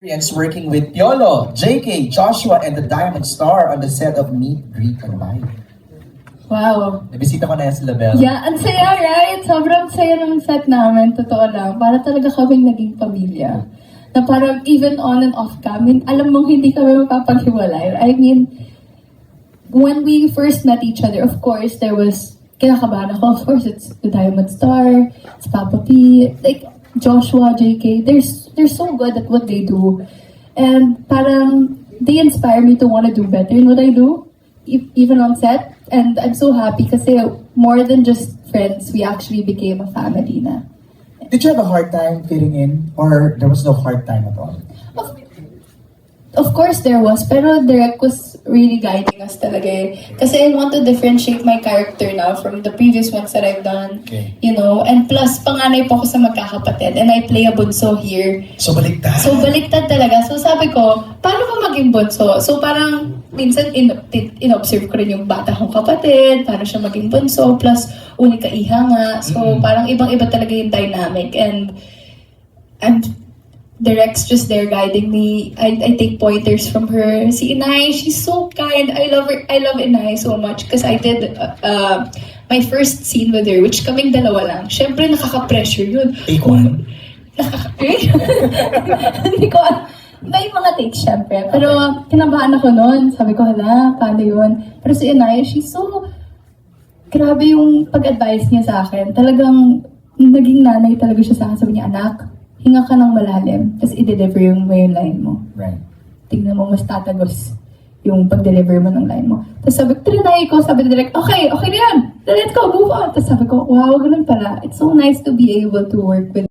experience working with Piolo, JK, Joshua, and the Diamond Star on the set of Meet, Greet, and Buy. Wow. Nabisita ko na yan sila, Belle. Yeah, ang saya, right? Sobrang saya ng set namin, totoo lang. Para talaga kaming naging pamilya. Na parang even on and off kami, alam mong hindi kami mapapaghiwalay. I mean, when we first met each other, of course, there was, kinakabahan ako, of course, it's the Diamond Star, it's Papa P, like, Joshua, JK, they're, they're so good at what they do. And parang, they inspire me to want to do better in what I do, e- even on set. And I'm so happy kasi more than just friends, we actually became a family na. Did you have a hard time fitting in? Or there was no hard time at all? Of, course there was, pero Derek was really guiding us talaga eh. Kasi I want to differentiate my character now from the previous ones that I've done. Okay. You know, and plus, panganay po ako sa magkakapatid and I play a bunso here. So, baliktad. So, baliktad talaga. So, sabi ko, paano ba maging bunso? So, parang, minsan, in, in- in-observe ko rin yung bata kong kapatid, paano siya maging bunso, plus, unika iha nga. So, Mhm. parang ibang-iba talaga yung dynamic. And, and Rex just there guiding me. I, I take pointers from her. Si Inay, she's so kind. I love her. I love Inay so much because I did uh, uh, my first scene with her, which kaming dalawa lang. Siyempre, nakaka-pressure yun. Take one. Hindi ko may mga takes syempre. Pero kinabahan ako noon. Sabi ko, hala, paano yun? Pero si Inay, she's so... Grabe yung pag-advise niya sa akin. Talagang naging nanay talaga siya sa akin. Sabi niya, anak, hinga ka ng malalim. Tapos i-deliver yung, mo yung line mo. Right. Tingnan mo, mas tatagos yung pag-deliver mo ng line mo. Tapos sabi trinay ko, sabi ni direct, okay, okay na yan. Let go, move on. Tapos sabi ko, wow, ganun pala. It's so nice to be able to work with